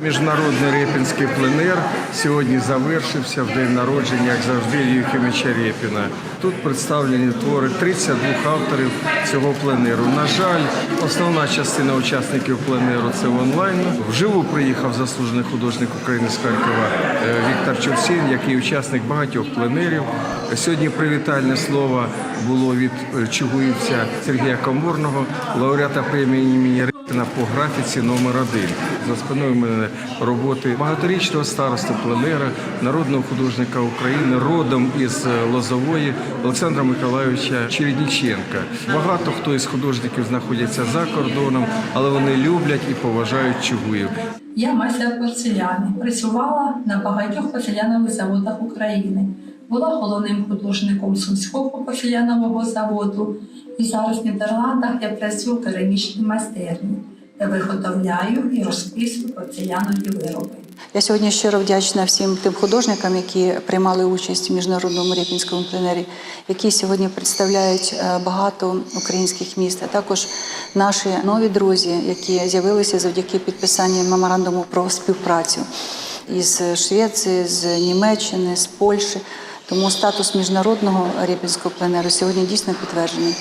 Міжнародний репінський пленер сьогодні завершився в день народження, як завжди, Юхимича Рєпіна. Тут представлені твори 32 авторів цього пленеру. На жаль, основна частина учасників пленеру це онлайн. Вживу приїхав заслужений художник України з Харкова е, Віктор Чурсін, який учасник багатьох пленерів. Сьогодні привітальне слово було від е, чугуївця Сергія Коморного, лауреата премії імені по графіці номер один. За спиною мене роботи багаторічного староста пленера, народного художника України, родом із е, Лозової Олександра Миколайовича Чередніченка. Багато хто із художників знаходяться за кордоном, але вони люблять і поважають Чугуїв. Я майстер порцеляни. Працювала на багатьох порцелянових заводах України. Була головним художником Сумського порцелянового заводу. І зараз в Нідерландах я працюю в керамічній майстерні, виготовляю і розписую порцелянові вироби. Я сьогодні щиро вдячна всім тим художникам, які приймали участь в міжнародному ріпінському пленері, які сьогодні представляють е, багато українських міст, а також наші нові друзі, які з'явилися завдяки підписанню меморандуму про співпрацю із Швеції, з Німеччини, з Польщі. Тому статус міжнародного ріпінського пленеру сьогодні дійсно підтверджений.